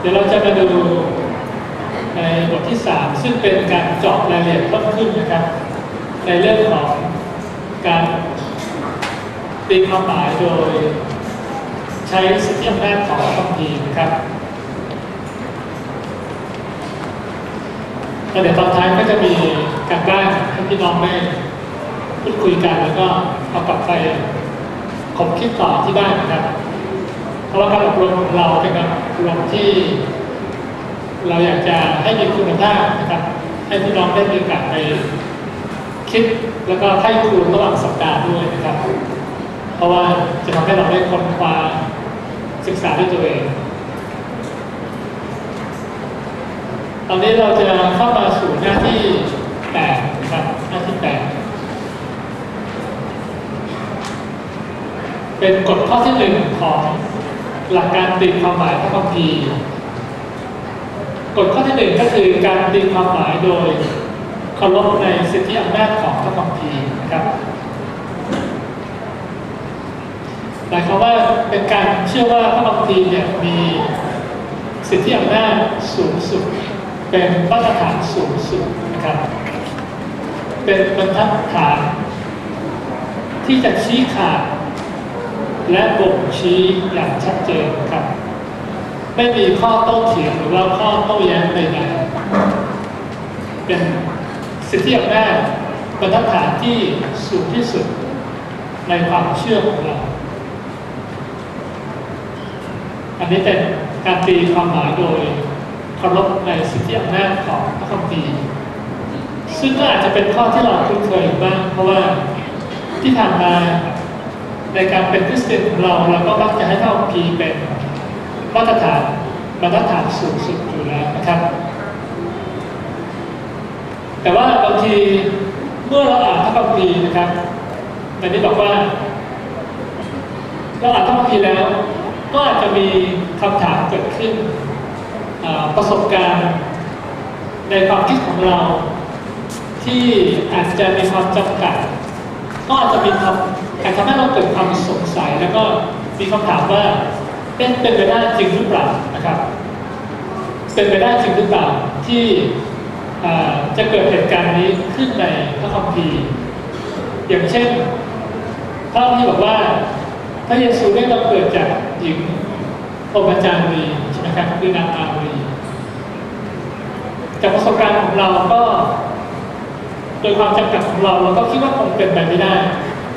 เดี๋ยวเราจะมาดูในบทที่ 3 ซึ่งเป็นการเจาะรายละเอียดเพิ่มขึ้นนะครับ ในเรื่องของการตีความหมายโดยใช้สิทธิอำนาจของคัมภีร์นะครับแล้วเดี๋ยวตอนท้ายก็จะมีการบ้านให้พี่น้องได้พูดคุยกันแล้วก็เอากลับไปคบคิดต่อที่บ้านนะครับ เพราะว่าการอบรมของเราเป็นการอบรมที่ เราอยากจะให้มีคุณภาพนะครับ ให้พี่น้องได้มีโอกาสไปคิดแล้วก็ให้ครูระหว่างสัปดาห์ด้วยนะครับ เพราะว่าจะทำให้เราได้ค้นคว้าศึกษาด้วยตัวเอง ตอนนี้เราจะเข้ามาสู่หน้าที่แปดนะครับหน้าที่แปดเป็นกฎข้อที่หนึ่งของ หลักการตีความหมายพระคัมภีร์กฎข้อที่หนึ่งก็คือการตีความหมายโดยเคารพในสิทธิอำนาจของพระคัมภีร์นะครับหมายความว่าเป็นการเชื่อว่าพระคัมภีร์เนี่ยมีสิทธิอำนาจสูงสุด เป็นมาตรฐานสูงสุดนะครับ เป็นบรรทัดฐานที่จะชี้ขาด และบ่งชี้อย่างชัดเจนครับ ไม่มีข้อโต้เถียงหรือว่าข้อโต้แย้งใดๆเป็นสิทธิอำนาจบรรทัดฐานที่สูงที่สุดในความเชื่อของเรา อันนี้เป็นการตีความหมายโดยเคารพในสิทธิอำนาจของพระคัมภีร์ซึ่งก็อาจจะเป็นข้อที่เราคุ้นเคยบ้าง เพราะว่าที่ผ่านมา ในการเป็นคริสเตียนของเราเราก็มักจะให้พระคัมภีร์เป็นมาตรฐานบรรฐานสูงสุดอยู่แล้วนะครับ แต่ว่าบางทีเมื่อเราอ่านพระคัมภีร์นะครับในนี้บอกว่า เราอ่านพระคัมภีร์แล้ว ก็อาจจะมีคำถามเกิดขึ้นประสบการณ์ ในความคิดของเรา ที่อาจจะมีความจำกัด ก็อาจจะมีความอาจทำให้เราเกิดความสงสัยแล้วก็มีคำถามว่าเป็นเป็นไปได้จริงหรือเปล่านะครับ เป็นไปได้จริงหรือเปล่าที่จะเกิดเหตุการณ์นี้ขึ้นในพระคัมภีร์อย่างเช่นพระคัมภีร์บอกว่าพระเยซูได้เราเกิดจากหญิงพรหมจารีใช่ไหมครับคือนางอารีจากประสบการณ์ของเราก็ โดยความจำกัดของเราเราก็คิดว่าคงเป็นไปไม่ได้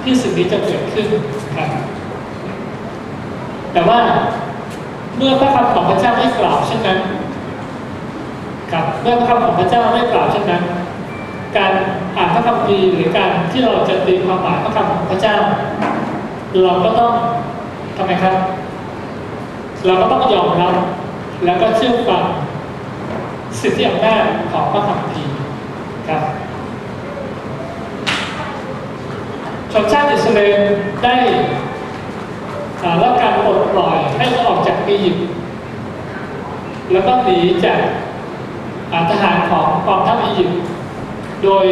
ที่สิ่งนี้จะเกิดขึ้นครับ แต่ว่าเมื่อพระคำของพระเจ้าไม่กล่าวเช่นนั้นครับเมื่อพระคำของพระเจ้าไม่กล่าวเช่นนั้น การอ่านพระคัมภีร์หรือการที่เราจะตีความหมายพระคำของพระเจ้า เราก็ต้องทำไมครับ เราก็ต้องยอมรับแล้วก็เชื่อฟังสิทธิอำนาจของพระคัมภีร์ครับ ชนชาติอิสราเอลได้รับการปลดปล่อยให้ออกจากอียิปต์แล้วก็หนีจากทหารของกองทัพอียิปต์โดย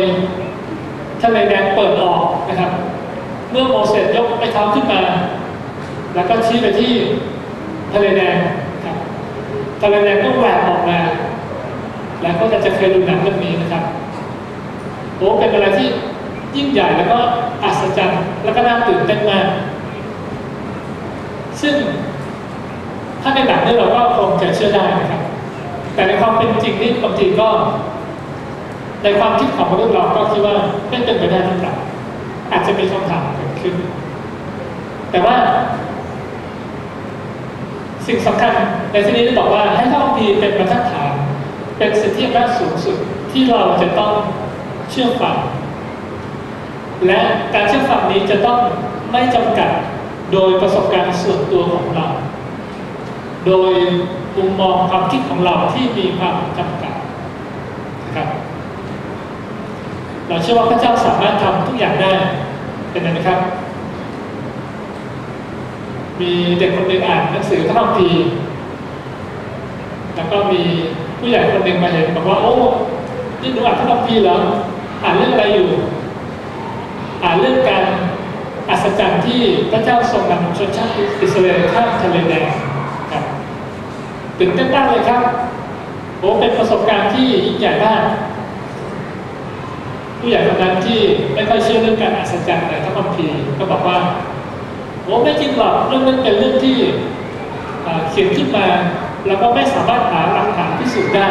ทะเลแดงเปิดออกนะครับ เมื่อโมเสสยกไม้เท้าขึ้นมา แล้วก็ชี้ไปที่ทะเลแดงครับทะเลแดงก็แหวกออกมา แล้วก็จะเคยดูหนังเรื่องนี้นะครับโอ้เป็นอะไรที่ยิ่งใหญ่แล้วก็ อัศจรรย์แล้วก็น่าตื่นเต้นมาก ซึ่งถ้าในหนังเนี่ยเราก็คงจะเชื่อได้นะครับ แต่ในความเป็นจริงนี่บางทีก็ ในความคิดของมนุษย์เราก็คิดว่าไม่เป็นไปได้หรือเปล่าอาจจะมีคำถามเกิดขึ้น แต่ว่า สิ่งสำคัญในที่นี้ได้บอกว่าให้ข้อพีเป็นบรรทัดฐานเป็นสิทธิอำนาจสูงสุดที่เราจะต้องเชื่อฟัง และการเชื่อฟังนี้จะต้องไม่จำกัดโดยประสบการณ์ส่วนตัวของเรา โดยมุมมองความคิดของเราที่มีความจำกัดนะครับเราเชื่อว่าพระเจ้าสามารถทำทุกอย่างได้เป็นไงนะครับ มีเด็กคนหนึ่งอ่านหนังสือพระคัมภีร์แล้วก็มีผู้ใหญ่คนหนึ่งมาเห็นบอกว่าโอ้นี่หนูอ่านพระคัมภีร์เหรออ่านเรื่องอะไรอยู่ อ่านเรื่องการอัศจรรย์ที่พระเจ้าทรงนำชนชาติอิสราเอลข้ามทะเลแดงครับตื่นเต้นมากเลยครับโอ้เป็นประสบการณ์ที่ยิ่งใหญ่มากผู้ใหญ่คนนั้นที่ไม่ค่อยเชื่อเรื่องการอัศจรรย์ในพระคัมภีร์ก็บอกว่าโอ้ไม่จริงหรอกเรื่องนั้นเป็นเรื่องที่เขียนขึ้นมาแล้วก็ไม่สามารถหาหลักฐานพิสูจน์ได้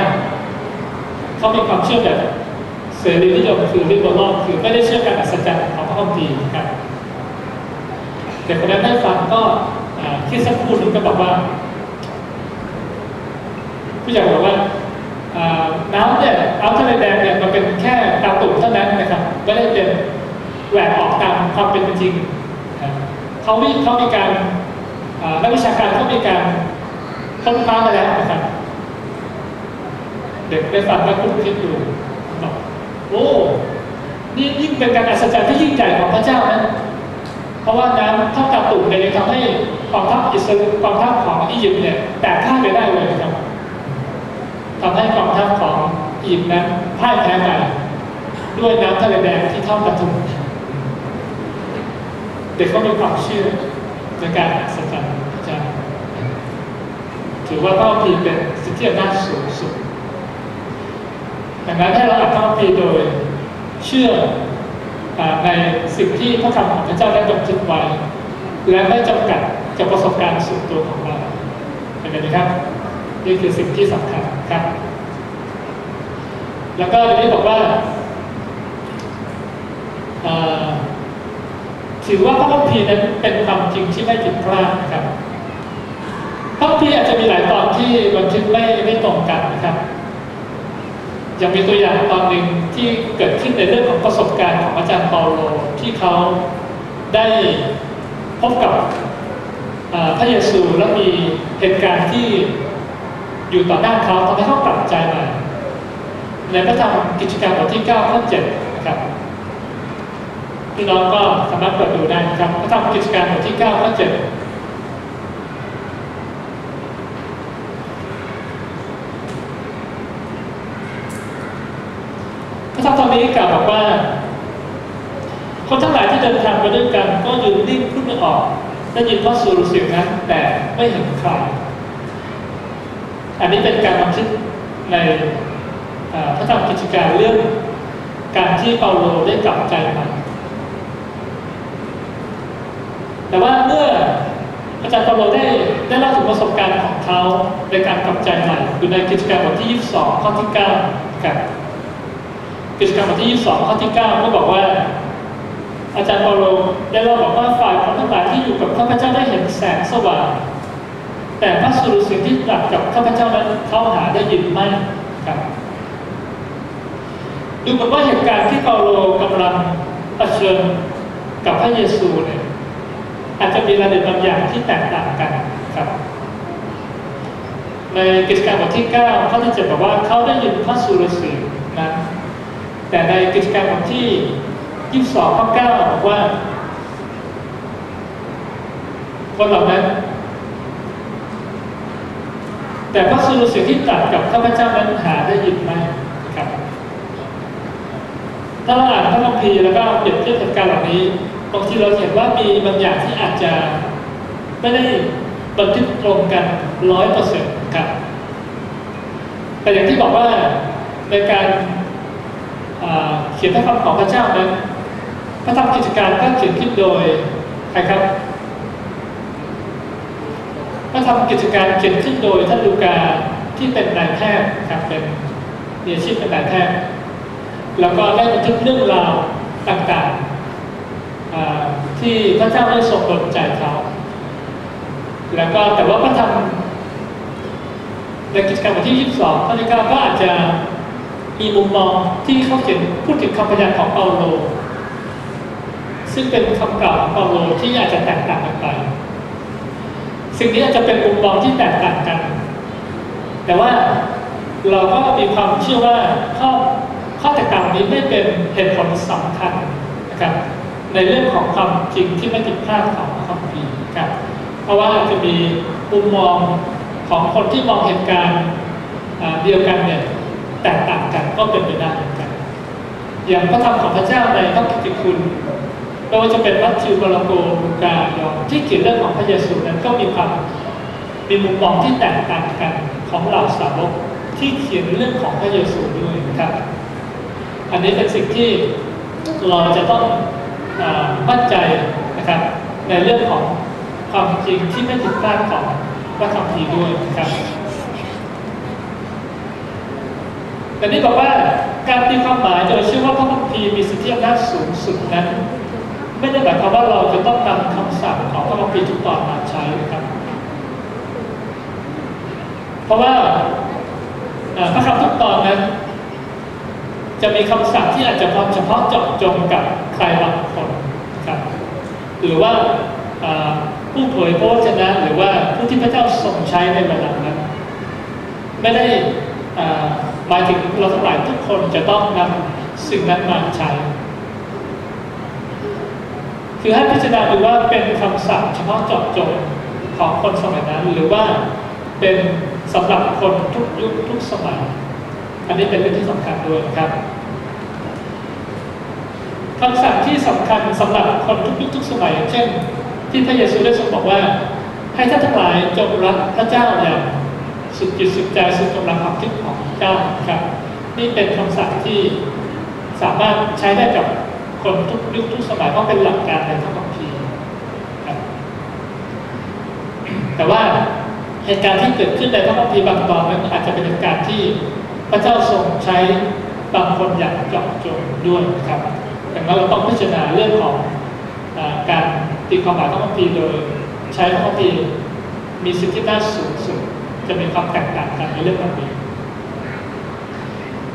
เขามีความเชื่อแบบเสรีนิยมคือ liberal คือไม่ได้เชื่อการอัศจรรย์ ของพระคัมภีร์ครับแต่คนนั้นได้ฟังก็คิดสักครู่หนึงก็บอกว่าผู้ใหญ่บอกว่าอ่าน้ำเนี่ยน้ำทะเลแดงเนี่ยมันเป็นแค่ตาตุ่มเท่านั้นนะครับไม่ได้เป็นแหวกออกตามความเป็นจริงเขามีเขามีการนักวิชาการเขามีการค้นคว้ามาแล้วนะครับเด็กได้ฟังแล้วคุ้นคิดอยู่บอกโอ้ นี่ยิ่งเป็นการอัศจรรย์ที่ยิ่งใหญ่ของพระเจ้านะเพราะว่าน้ำท่าตาตุ่มเนี่ยทำให้กองทัพอิสราเอลกองทัพของอียิปต์เนี่ยแตกข้าไปได้เลยนะครับทำให้กองทัพของอียิปต์นั้นพ่ายแพ้ไปด้วยน้ำทะเลแดงที่ท่ากระทุงเด็กก็มีความเชื่อในการอัศจรรย์พระเจ้าถือว่าพระคัมภีร์เป็นสิทธิอำนาจสูงสุดดังนั้นให้เราอ่านพระคัมภีโดย เชื่ออในสิ่งที่พระคำของพระเจ้าได้บันทึกไว้ และไม่จำกัดกับประสบการณ์ส่วนตัวของเราเห็นไหมครับ นี่คือสิ่งที่สำคัญครับ แล้วก็อันนี้บอกว่าถือว่าพระคัมภีร์นั้นเป็นความจริงที่ไม่ผิดพลาดนะครับพระคัมภีร์อาจจะมีหลายตอนที่บันทึกไม่ไม่ตรงกันนะครับ ยังมีตัวอย่างตอนหนึ่งที่เกิดขึ้นในเรื่องของประสบการณ์ของอาจารย์เปาโลที่เขาได้พบกับพระเยซูและมีเหตุการณ์ที่อยู่ต่อหน้าเขาทำให้เขากลับใจใหม่ในพระธรรมกิจการบทที่9ข้อ7นะครับพี่น้องก็สามารถเปิดดูได้นะครับพระธรรมกิจการบทที่9ข้อ7 พระธรรมตอนนี้กล่าวบอกว่า คนทั้งหลาย ที่เดินทางมาด้วยกันก็ยืนนิ่งพูดไม่ออกได้ยินพระสูรเสียงนั้น แต่ไม่เห็นใคร อันนี้เป็นการบันทึกในพระธรรมกิจการเรื่องการที่เปาโลได้กลับใจใหม่แต่ว่าเมื่ออาจารย์เปาโลได้ได้เล่าถึงประสบการณ์ของเขาในการกลับใจใหม่อยู่ในกิจการบทที่ 22 ข้อที่9ครับกิจกรรมบทที่ 22 ข้อที่ 9 ก็บอกว่า อาจารย์เปาโลได้เล่าบอกว่าฝ่ายคนทั้งหลายที่อยู่กับข้าพเจ้าได้เห็นแสงสว่าง แต่พระสุรเสียงที่ตรัสกับข้าพเจ้านั้นเขาหาได้ยินไม่ครับดูเหมือนว่าเหตุการณ์ที่เปาโลกำลังเผชิญกับพระเยซูเนี่ยอาจจะมีรายละเอียดบางอย่างที่แตกต่างกันครับในกิจการบทที่ 9 ข้อที่7บอกว่าเขาได้ยินพระสุรเสียงนั้นแต่ในกิจการบทที่ 22ข้อ9บอกว่า คนเหล่านั้น แต่พระสุรเสียงที่ตรัสกับข้าพเจ้านั้นหาได้ยินไหมครับถ้าเราอ่านพระคัมภีร์แล้วก็เปรียบเทียบเหตุการณ์เหล่านี้บางทีเราเห็นว่ามีบางอย่างที่อาจจะไม่ได้บันทึกตรงกันร้อยเปอร์เซ็นต์ครับ แต่อย่างที่บอกว่าในการเขียนพระคำของพระเจ้านั้น พระธรรมกิจการก็เขียนขึ้นโดยใครครับพระธรรมกิจการเขียนขึ้นโดยท่านลูกาที่เป็นนายแพทย์ครับเป็นมีอาชีพเป็นนายแพทย์แล้วก็ได้บันทึกเรื่องราวต่างๆที่พระเจ้าได้ทรงดลใจเขาแล้วก็แต่ว่าพระธรรมในกิจกรรมทที่ 22ข้อที่9ก็อาจจะมีมุมมองที่เขาเขียนพูดถึงคำพยานของเปาโล ซึ่งเป็นคำกล่าวของเปาโลที่อาจจะแตกต่างกันไป สิ่งนี้อาจจะเป็นมุมมองที่แตกต่างกัน แต่ว่าเราก็มีความเชื่อว่าข้อข้อแตกต่างนี้ไม่เป็นเหตุผลสำคัญนะครับ ในเรื่องของความจริงที่ไม่ผิดพลาดของพระคัมภีครับ เพราะว่าอาจจะมีมุมมองของคนที่มองเหตุการณ์เดียวกันเนี่ยแตกต่างกันก็เป็นไปได้เหมือนกันอย่างพระธรรมของพระเจ้าในพระกิตติคุณ ไม่ว่าจะเป็นมัทธิวมารโกลูกายอห์นที่เขียนเรื่องของพระเยซูนั้นก็มีความมีมุมมองที่แตกต่างกันของเหล่าสาวกที่เขียนเรื่องของพระเยซูด้วยนะครับ อันนี้เป็นสิ่งที่เราจะต้องอมั่นใจนะครับในเรื่องของความจริงที่ไม่ผิดพลาดของพระคัมภีร์ด้วยนะครับแต่นี่บอกว่าการตีความหมายโดยเชื่อว่าพระคัมภีร์มีสิทธิอำนาจสูงสุดนั้น ไม่ได้หมายความว่าเราจะต้องนำคำสั่งของพระคัมภีร์ทุกตอนมาใช้นะครับ เพราะว่าพระคำทุกตอนนั้น จะมีคำสั่งที่อาจจะพอเฉพาะเจาะจงกับใครบางคนนะครับหรือว่าผู้เผยพระวจนะหรือว่าผู้ที่พระเจ้าทรงใช้ในเวลานั้น ไม่ได้หมายถึงเราทั้งหลายทุกคนจะต้องนำสิ่งนั้นมาใช้ คือให้พิจารณาดูว่าเป็นคำสั่งเฉพาะเจาะจงของคนสมัยนั้น หรือว่าเป็นสำหรับคนทุกยุคทุกสมัย อันนี้เป็นเรื่องที่สำคัญด้วยนะครับคำสั่งที่สำคัญสำหรับคนทุกยุคทุกสมัย เช่น ที่พระเยซูได้ทรงบอกว่า ให้ท่านทั้งหลายจงรักพระเจ้าอย่างสุดจิตสุดใจสุดกำลังความคิดของเจ้าครับ นี่เป็นคำสั่งที่สามารถใช้ได้กับ คนทุกยุคทุกสมัยเพราะเป็นหลักการในพระคัมภีร์แต่ว่าเหตุการณ์ที่เกิดขึ้นในพระคัมภีร์บางตอนนั้นอาจจะเป็นเหตุการณ์ที่พระเจ้าทรงใช้บางคนอย่างเจาะจงด้วยนะครับดังนั้นเราต้องพิจารณาเรื่องของอการตีความหมายพระคัมภีร์โดยใช้พระคัมภีร์มีสิทธิอำนาสูงสุดจะมีความแตกต่างกันในเรื่องบบนี้อั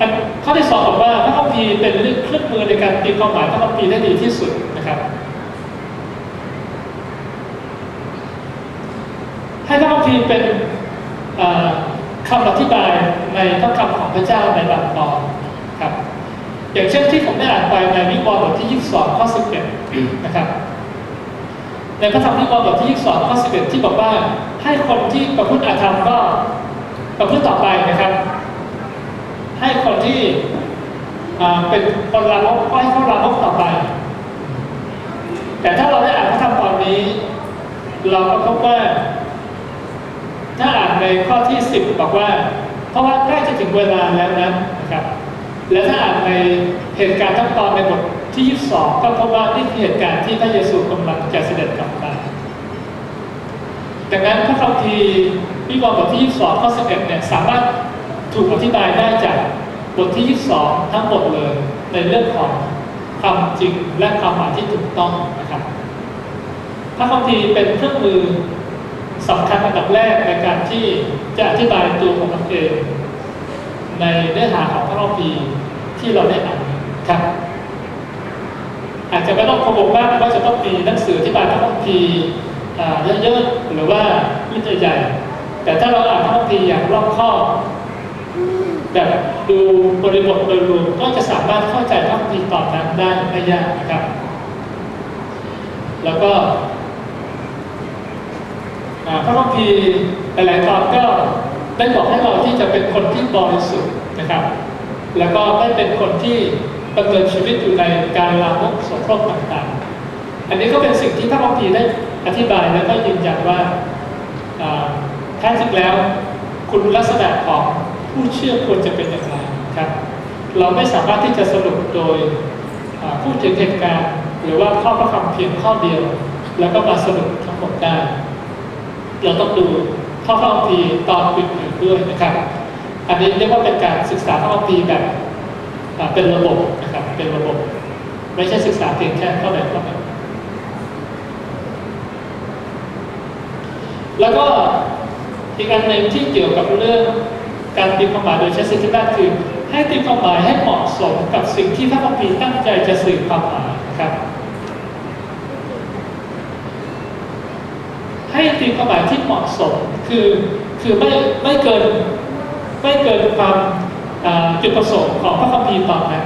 นข้อที่สองบอกว่าพระคัมภีร์เป็นเครื่องมือในการตีความหมายพระคัมภีร์ได้ดีที่สุดนะครับ ให้พระคัมภีร์เป็นเอ่อคำอธิบายในพระคำของพระเจ้าในบางตอนครับ อย่างเช่นที่ผมได้อ่านไปในนิวรณ์บทที่ 22 ข้อ 11 นะครับ ในพระธรรมนิวรณ์บทที่ 22 ข้อ 11 ที่บอกว่าให้คนที่ประพฤติอาธรรมก็ประพฤติต่อไปนะครับ ให้คนที่เป็นคนลามกก็ให้เขาลามกต่อไป แต่ถ้าเราได้อ่านพระธรรมตอนนี้ เราก็พบว่า ถ้าอ่านในข้อที่10บบอกว่า เพราะว่าใกล้จะถึงเวลาแล้วนะนะครับ และถ้าอ่านในเหตุการณ์ทั้งตอนในบทที่22ก็พบว่านี่คือเหตุการณ์ที่พระเยซูกำลังจะเสด็จกลับมาดังนั้นพระคัมภีร์วิวรณ์บทที่22ข้อ11เนี่ยสามารถ ถูกอธิบายได้จากบทที่ 22 ทั้งหมดเลย ในเรื่องของความจริงและความหมายที่ถูกต้องนะครับพระคัมภีร์เป็นเครื่องมือสำคัญอันดับแรกในการที่จะอธิบายตัวของมันเองในเนื้อหาของพระคัมภีร์ที่เราได้อ่านครับ อาจจะไม่ต้องพะวงมากว่าจะต้องมีหนังสืออธิบายพระคัมภีร์เยอะๆหรือว่ารุ่นใหญ่ๆแต่ถ้าเราอ่านพระคัมภีร์อย่างรอบคอบ แบบดูบริบทโดยรวมก็จะสามารถเข้าใจพระคัมภีร์ตอนนั้นได้ไม่ยากนะครับ แล้วก็อ่าพระคัมภีร์หลายๆตอนก็ได้บอกให้เราที่จะเป็นคนที่บริสุทธิ์นะครับ แล้วก็ไม่เป็นคนที่ดำเนินชีวิตอยู่ในการลามกสโครกต่างๆ อันนี้ก็เป็นสิ่งที่พระคัมภีร์ได้อธิบายแล้วก็ยืนยันว่าแท้จริงแล้วคุณลักษณะของ ผู้เชื่อควรจะเป็นอย่างไรครับ เราไม่สามารถที่จะสรุปโดยอ่าพูดถึงเหตุการณ์ หรือว่าข้อพระคำเพียงข้อเดียว แล้วก็มาสรุปทั้งหมดได้ เราต้องดูข้อพระคัมภีร์ตอนอื่นๆด้วยนะครับ อันนี้เรียกว่าเป็นการศึกษาพระคัมภีร์แบบเป็นระบบนะครับเป็นระบบ ไม่ใช่ศึกษาเพียงแค่ข้อใดข้อหนึ่งแล้วก็อีกอันหนึ่งที่เกี่ยวกับเรื่อง การตีความหมายโดยใช้สิทธิอำนาจคือ ให้ตีความหมายให้เหมาะสมกับสิ่งที่พระคัมภีร์ตั้งใจจะสื่อความหมายนะครับ ให้ตีความหมายที่เหมาะสมคือคือไม่ไม่เกินไม่เกินความจุดประสงค์ของพระคัมภีร์ตอนนั้น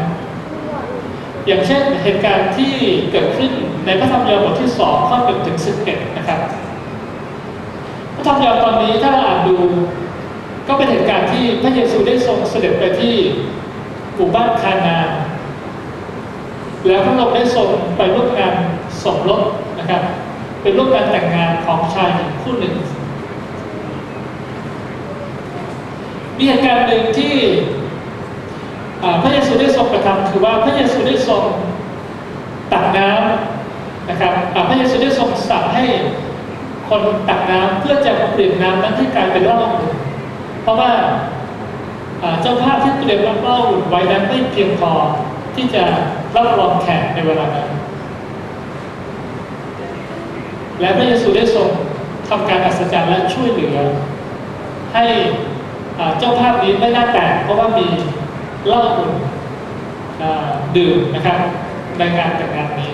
อย่างเช่นเหตุการณ์ที่เกิดขึ้นในพระธรรมยอห์นบทที่2ข้อ1ถึง11นะครับ พระธรรมยอห์นตอนนี้ถ้าเราอ่านดู ก็เป็นเหตุการณ์ที่พระเยซูได้ทรงเสด็จไปที่หมู่บ้านคานา แล้วพระองค์ได้ทรงไปร่วมงานสมรสนะครับ เป็นร่วมงานแต่งงานของชายหญิงคู่หนึ่ง มีเหตุการณ์หนึ่งที่พระเยซูได้ทรงกระทำคือว่าพระเยซูได้ทรงตักน้ำนะครับพระเยซูได้ทรงสั่งให้คนตักน้ำเพื่อจะเปลี่ยนน้ำนั้นให้กลายเป็นเหล้าอุ่น เพราะว่าเจ้าภาพที่เตรียมเหล้าอุ่นไว้นั้นไม่เพียงพอที่จะรับรองแขกในเวลานั้น และพระเยซูได้ทรงทำการอัศจรรย์และช่วยเหลือ ให้เจ้าภาพนี้ไม่น่าแตกเพราะว่ามีเหล้าอุ่นดื่มนะครับในงานแต่งงานนี้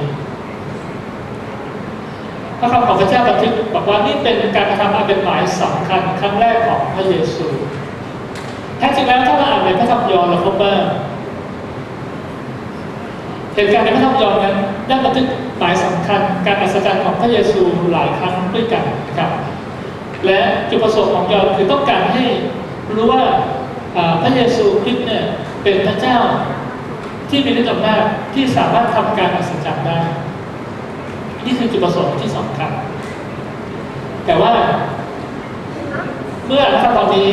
ระคำของพระเจ้าบันทึกบอกว่านี่เป็นการกระทำอันเป็นหมายสำคัญครั้งแรกของพระเยซูแท้จริงแล้วถ้าเราอ่านในพระธรรมยอห์นเราพบว่าเหตุการณ์ในพระธรรมยอห์นนั้นได้บันทึกหมายสำคัญ การอัศจรรย์ของพระเยซูหลายครั้งด้วยกันนะครับ และจุดประสงค์ของยอห์นคือต้องการให้รู้ว่าพระเยซูคริสต์เนี่ยเป็นพระเจ้าที่มีฤทธิ์อำนาจที่สามารถทำการอัศจรรย์ได้ นี่คือจุดประสงค์ที่สำคัญ แต่ว่า เมื่อถ้าตอนนี้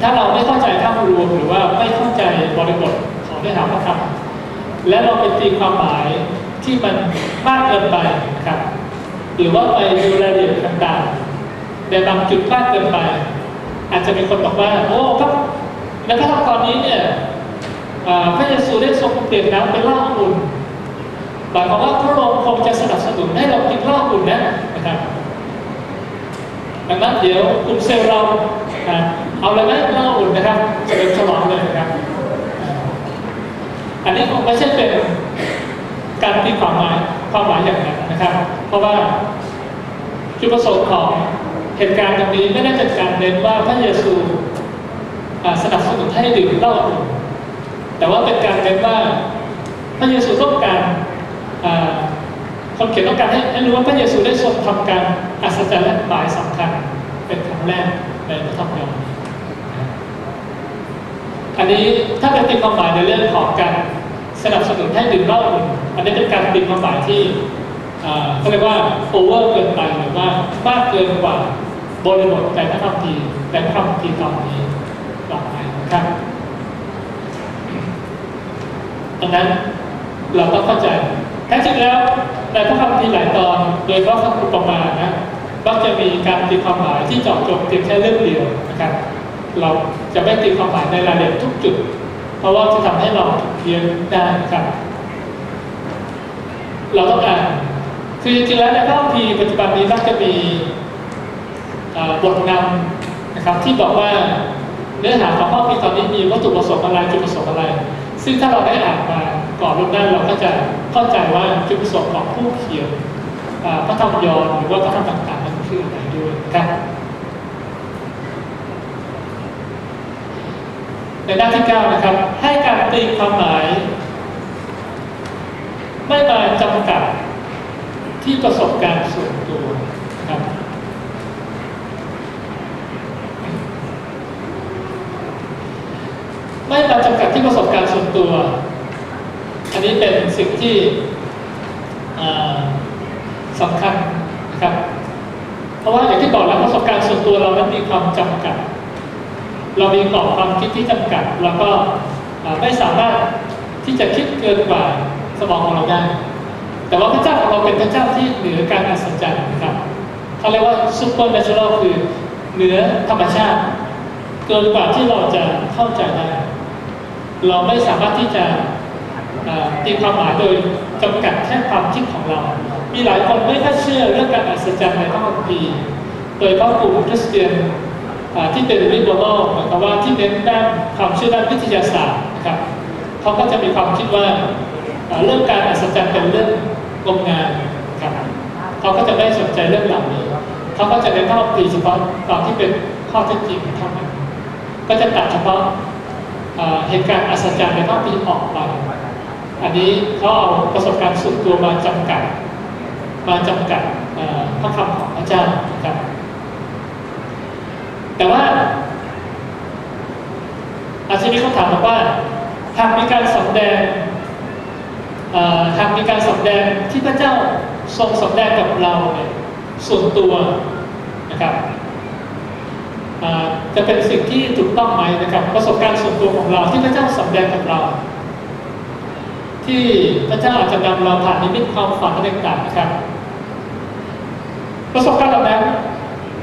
ถ้าเราไม่เข้าใจภาพรวมหรือว่าไม่เข้าใจบริบทของเนื้อหาพระคำและเราไปตีความหมายที่มันมากเกินไปนะครับ หรือว่าไปดูรายละเอียดต่างๆในบางจุดมากเกินไป อาจจะมีคนบอกว่า โอ้พระในพระธรรมตอนนี้เนี่ยพระเยซูได้ทรงเปลี่ยนน้ำเป็นเหล้าอุ่น หมายความว่าพระองค์คงจะสนับสนุนให้เรากินเหล้าอุ่นนะนะครับดังนั้นเดี๋ยวกลุ่มเซลล์เราเอาอะไรไหมเหล้าอุ่นนะครับเฉลิมฉลองเลยนะครับ อันนี้คงไม่ใช่เป็นการตีความหมายความหมายอย่างนั้นนะครับ เพราะว่าจุดประสงค์ของเหตุการณ์ตรงนี้ไม่ได้เป็นการเน้นว่าพระเยซูสนับสนุนให้ดื่มเหล้าอุ่นแต่ว่าเป็นการเน้นว่าพระเยซูต้องการ คนเขียนต้องการให้รู้ว่าพระเยซูได้ทรงทำการอัศจรรย์และหมายสำคัญเป็นครั้งแรกในพระธรรมยอห์นอันนี้ถ้าเป็นตีความหมายในเรื่องของการสนับสนุนให้ดื่มเหล้าอุ่นอันนี้เป็นการตีความหมายที่เขาเรียกว่าโอเวอร์เกินไปหรือว่ามากเกินกว่าบริบทในพระธรรมทีในพระธรรมทีตอนนี้ต่อไปนะครับดังนั้นเราต้องเข้าใจ ท้จริงแล้วในพระคัมภีร์หลายตอน โดยเฉพาะคำอุปมานะมักจะมีการตีความหมายที่เจาะจงเพียงแค่เรื่องเดียวนะครับเราจะไม่ตีความหมายในรายละเอียดทุกจุด เพราะว่าจะทำให้เราเพี้ยนได้นะครับ เราต้องอ่านคือจริงๆแล้วในพระคัมภีร์ปัจจุบันนี้มักจะมีบทนำนะครับที่บอกว่าเนื้อหาของพระคัมภีร์ตอนนี้มีวัตถุประสงค์อะไรจุดประสงค์อะไร ซึ่งถ้าเราได้อ่านมา ก่อนล่วงหน้าเราก็จะเข้าใจว่าจุดประสงค์ของผู้เขียนพระธรรมยอห์นหรือว่าพระธรรมต่างๆนั้นคืออะไรด้วยนะครับในหน้าที่ 9 นะครับ ให้การตีความหมาย ไม่มาจำกัดที่ประสบการณ์ส่วนตัวนะครับไม่มาจำกัดที่ประสบการณ์ส่วนตัว นี้เป็นสิ่งที่อ่าสำคัญนะครับ เพราะว่าอย่างที่บอกแล้วประสบการณ์ส่วนตัวเรานั้นมีความจำกัด เรามีกรอบความคิดที่จำกัด แล้วก็ไม่สามารถที่จะคิดเกินกว่าสมองของเราได้ แต่ว่าพระเจ้าของเราเป็นพระเจ้าที่เหนือการอัศจรรย์นะครับเขาเรียกว่า supernatural คือเหนือธรรมชาติ เกินกว่าที่เราจะเข้าใจได้ เราไม่สามารถที่จะ ตีความหมายโดยจำกัดแค่ความคิดของเรา มีหลายคนไม่ค่อยเชื่อเรื่องการอัศจรรย์ในพระคัมภีร์โดยเฉพาะกลุ่มคริสเตียนที่เป็นริบโลหมายความว่าที่เน้นด้านความเชื่อด้านวิทยาศาสตร์นะครับเขาก็จะมีความคิดว่าเรื่องการอัศจรรย์เป็นเรื่องงมงายครับเขาก็จะไม่สนใจเรื่องเหล่านี้เขาก็จะเน้นพระคัมภีร์เฉพาะตอนที่เป็นข้อเท็จจริงเท่านั้นก็จะตัดเฉพาะเหตุการณ์อัศจรรย์ในภาพปีออกไป อันนี้เขาเอาประสบการณ์ส่วนตัวมาจำกัด มาจำกัดพระคำของพระเจ้านะครับ แต่ว่า อาจจะมีคำถามบอกว่าหากมีการสำแดงเอ่อหากมีการสำแดงที่พระเจ้าทรงสำแดงกับเราเนี่ยส่วนตัวนะครับจะเป็นสิ่งที่ถูกต้องไหมนะครับ ประสบการณ์ส่วนตัวของเราที่พระเจ้าสำแดงกับเรา ที่พระเจ้าอาจจะนำเราผ่านนิมิตความฝันอะไรต่างๆนะครับ ประสบการณ์เหล่านั้น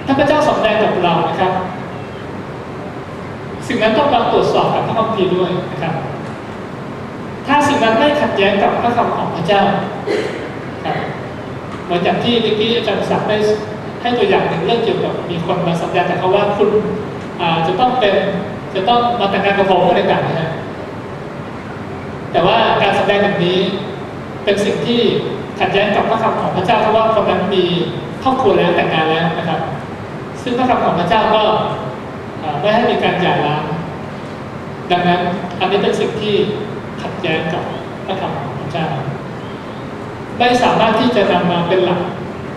ถ้าพระเจ้าสำแดงกับเรานะครับ สิ่งนั้นต้องการตรวจสอบกับพระคัมภีร์ด้วยนะครับ ถ้าสิ่งนั้นไม่ขัดแย้งกับพระคำของพระเจ้าครับเหมือนอย่างที่เมื่อกี้อาจารย์ศักดิ์ได้ให้ตัวอย่างหนึ่งเรื่องเกี่ยวกับมีคนมาสัญญาแต่เขาว่าคุณจะต้องเป็นจะต้องมาแต่งงานกับผมอะไรต่างๆนะฮะ แต่ว่าการแสดงแบบนี้ เป็นสิ่งที่ขัดแย้งกับพระคำของพระเจ้าเพราะว่าคนนั้นมีครอบครัวแล้วแต่งงานแล้วนะครับ ซึ่งพระคำของพระเจ้าก็ไม่ให้มีการหย่าร้างดังนั้นอันนี้เป็นสิ่งที่ขัดแย้งกับพระคำของพระเจ้า ไม่สามารถที่จะนำมาเป็นหลัก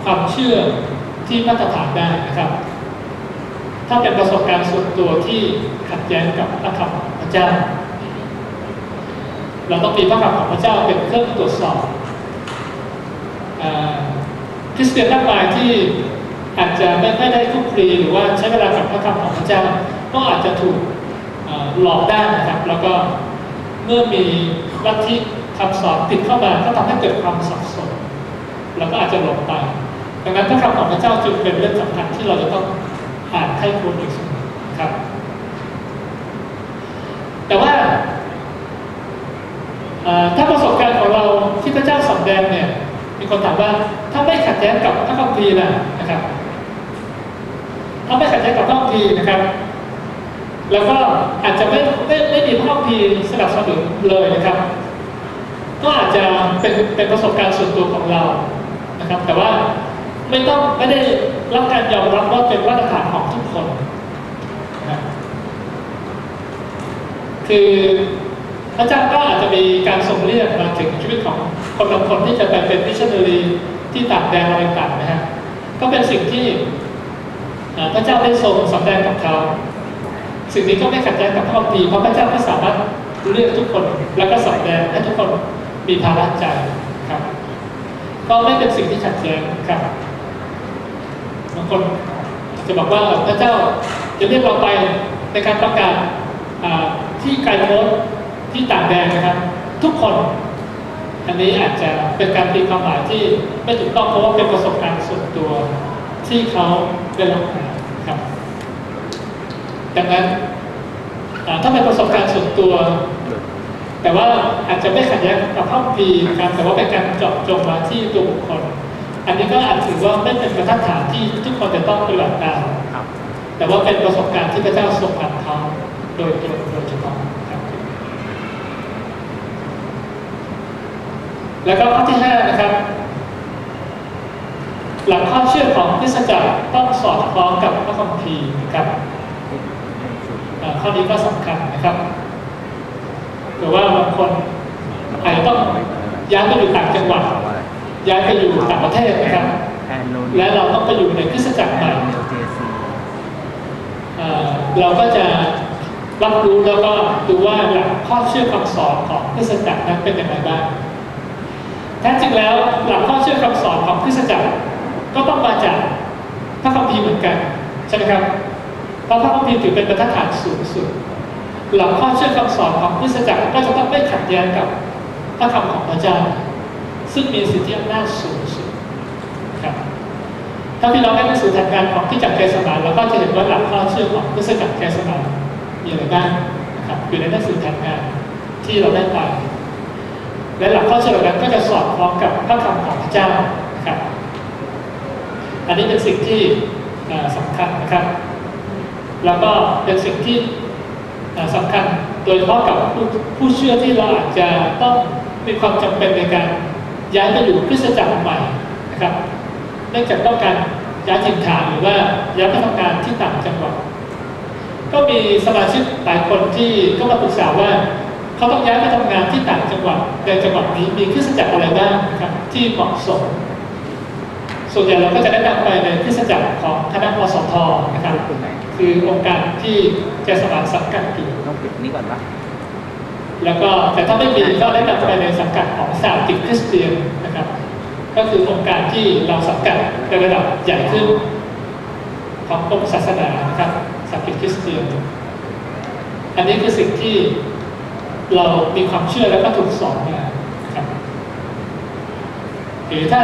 ความเชื่อที่มาตรฐานได้นะครับ ถ้าเป็นประสบการณ์ส่วนตัวที่ขัดแย้งกับพระคำของพระเจ้า เราต้องมีพระคำของพระเจ้าเป็นเครื่องตรวจสอบคริสเตียนมากมายที่อาจจะไม่ไม่ได้คลุกคลีหรือว่าใช้เวลากับพระคำของพระเจ้า ก็อาจจะถูกหลอกได้นะครับ แล้วก็เมื่อมีลัทธิคำสอนติดเข้ามาก็ทำให้เกิดความสับสนแล้วก็อาจจะหลงไป ดังนั้นพระคำของพระเจ้าจึงเป็นเรื่องสำคัญที่เราจะต้องอ่านให้ควรอยู่เสครับ แต่ว่า ถ้าประสบการณ์ของเราที่พระเจ้าสำแดงเนี่ย มีคนถามว่าถ้าไม่ขัดแย้งกับพระคัมภีร์ล่ะนะครับถ้าไม่ขัดแย้งกับพระคัมภีร์นะครับ แล้วก็อาจจะไม่ไม่ไม่มีภาพพีร์สนับสนุนเลยนะครับ ก็อาจจะเป็นเป็นประสบการณ์ส่วนตัวของเรานะครับ แต่ว่าไม่ต้องไม่ได้รับการยอมรับว่าเป็นมาตรฐานของทุกคนนะคือ พระเจ้าก็อาจจะมีการส่งเรียกมาถึงชีวิตของคนบางคนที่จะไปเป็นมิชชันนารีที่ต่างแดนอะไรต่างนะฮะก็เป็นสิ่งที่พระเจ้าได้ทรงสำแดงกับเขาสิ่งนี้ก็ไม่ขัดแย้งกับพระคัมภีร์เพราะพระเจ้าไม่สามารถเลือกทุกคนแล้วก็สำแดงให้ทุกคนมีภาระใจครับ ก็ไม่เป็นสิ่งที่ขัดแย้งครับบางคนจะบอกว่าพระเจ้าจะเรียกเราไปในการประกาศที่ไกลโพ้น ที่ต่างแดนนะครับ ทุกคน อันนี้อาจจะเป็นการตีความหมายที่ไม่ถูกต้องเพราะว่าเป็นประสบการณ์ส่วนตัวที่เขาได้รับมาครับ ดังนั้นอ่าถ้าเป็นประสบการณ์ส่วนตัว แต่ว่าอาจจะไม่ขัดแย้งกับข้อพีร์นะครับแต่ว่าเป็นการเจาะจงมาที่ตัวบุคคล อันนี้ก็อาจถือว่าไม่เป็นบรรทัดฐานที่ทุกคนจะต้องปฏิบัติตามครับแต่ว่าเป็นประสบการณ์ที่พระเจ้าทรงผ่านเขาโดยตรงโดยเฉพาะครับ แล้วก็ข้อที่ห้านะครับ หลักข้อเชื่อของคริสจักรต้องสอดคล้องกับพระคัมภีร์นะครับข้อนี้ก็สำคัญนะครับหรือว่าบางคนอาจจะต้องย้ายไปอยู่ต่างจังหวัด ย้ายไปอยู่ต่างประเทศนะครับ และเราต้องไปอยู่ในคริสจักรใหม่เราก็จะรับรู้แล้วก็ดูว่าหลักข้อเชื่อคำสอนของคริสจักรนั้นเป็นอย่างไรบ้าง แท้จริงแล้วหลักข้อเชื่อคำสอนของคริสตจักรก็ต้องมาจากพระคัมภีร์เหมือนกันใช่ไหมครับ เพราะพระคัมภีร์ถือเป็นบรรทัดฐานสูงสุด หลักข้อเชื่อคำสอนของคริสตจักรก็จะต้องไม่ขัดแย้งกับพระคำของพระเจ้า ซึ่งมีสิทธิอำนาจสูงสุดครับถ้าพี่น้องได้หนังสือถัดการของที่จักรแกสมานเราก็จะเห็นว่าหลักข้อเชื่อของคริสตจักรแกสมานมีอะไรบ้างนะครับอยู่ในหนังสือถัดการที่เราได้ไป และหลักข้อเชื่อนั้นก็จะสอดคล้องกับพระคำของพระเจ้าครับ อันนี้เป็นสิ่งที่เอ่อสำคัญนะครับ แล้วก็เป็นสิ่งที่เอ่อสำคัญโดยเฉพาะกับผู้ผู้เชื่อที่เราอาจจะต้องมีความจำเป็นในการย้ายไปอยู่คริสตจักรใหม่นะครับ เนื่องจากต้องการย้ายถิ่นฐานหรือว่าย้ายไปทำงานที่ต่างจังหวัด ก็มีสมาชิกหลายคนที่ก็มาปรึกษาว่า เขาต้องย้ายไปทำงานที่ต่างจังหวัดในจังหวัดนี้มีคริสตจักรอะไรบ้างนะครับที่เหมาะสม ส่วนใหญ่เราก็จะแนะนำไปในคริสตจักรของคณะมสทนะครับคุณไหนคือองค์การที่แกสมานสังกัดอยู่ต้องปิดนี้ก่อนปะแล้วก็แต่ถ้าไม่มีก็แนะนำไปในสังกัดของสาติคริสเตียนนะครับ ก็คือองค์การที่เราสังกัดในระดับใหญ่ขึ้นของกรมศาสนานะครับสจากเป็นคริสเตียน อันนี้คือสิ่งที่ เรามีความเชื่อแล้วก็ถูกสอนมาครับหรือถ้า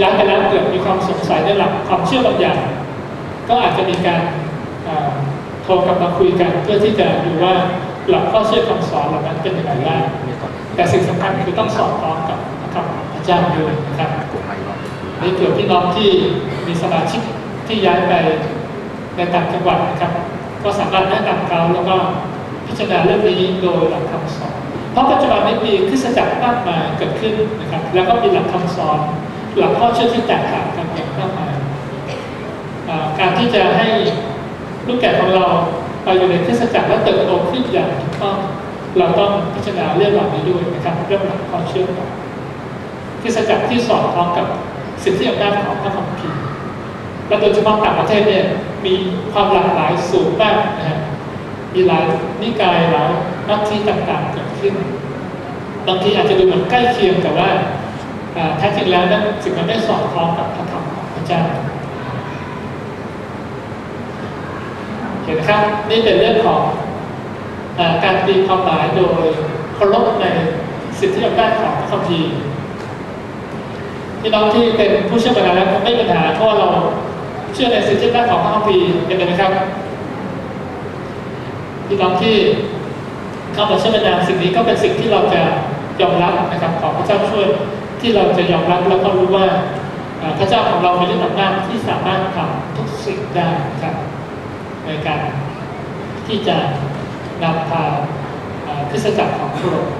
ย้ายไปแล้วเกิดมีความสงสัยในหลักความเชื่อบางอย่าง ก็อาจจะมีการโทรกลับมาคุยกันเพื่อที่จะดูว่าหลักข้อเชื่อคำสอนเหล่านั้นเป็นอย่างไรบ้างแต่สิ่งสำคัญคือต้องสอดคล้องกับคำพระเจ้าด้วยนะครับกดไปก่อนนี่เผื่อพี่น้องที่มีสมาชิกที่ย้ายไปในต่างจังหวัดนะครับ ก็สามารถแนะนำเขาแล้วก็ พิจารณาเรื่องนี้โดยหลักคำสอน เพราะปัจจุบันนี้มีคริสตจักรมากมายเกิดขึ้นนะครับ แล้วก็มีหลักคำสอน หลักข้อเชื่อที่แตกต่างกันอย่างมากมายการที่จะให้ลูกแกะของเราไปอยู่ในคริสตจักรและเติบโตขึ้นอย่างถูกต้องเราต้องพิจารณาเรื่องเหล่านี้ด้วยนะครับเรื่องหลักข้อเชื่อของคริสตจักรที่สอดคล้องกับสิทธิอำนาจของพระคัมภีร์และโดยเฉพาะต่างประเทศเนี่ยมีความหลากหลายสูงมากนะฮะ มีหลายนิกายหลายลัทธิต่างๆเกิดขึ้น บางทีอาจจะดูเหมือนใกล้เคียงแต่ว่าแท้จริงแล้วนั้นสิ่งนั้นไม่สอดคล้องกับพระธรรมของพระเจ้าเห็นครับนี่เป็นเรื่องของอการตีความหมายโดยเคารพในสิทธิอำนาจของพระคัมภีร์พี่น้องที่เป็นผู้เชื่อมานานแล้วไม่มีปัญหาเพราะเราเชื่อในสิทธิอำนาจของพระคัมภีร์เป็นไหมครับ พี่น้องที่เข้ามาเชื่อมานานสิ่งนี้ก็เป็นสิ่งที่เราจะยอมรับนะครับของพระเจ้าช่วยที่เราจะยอมรับแล้วก็รู้ว่าพระเจ้าของเรามีฤทธิ์อำนาจที่สามารถทำทุกสิ่งได้ครับในการที่จะนำพาอ่าคริสตจักรของพระองค์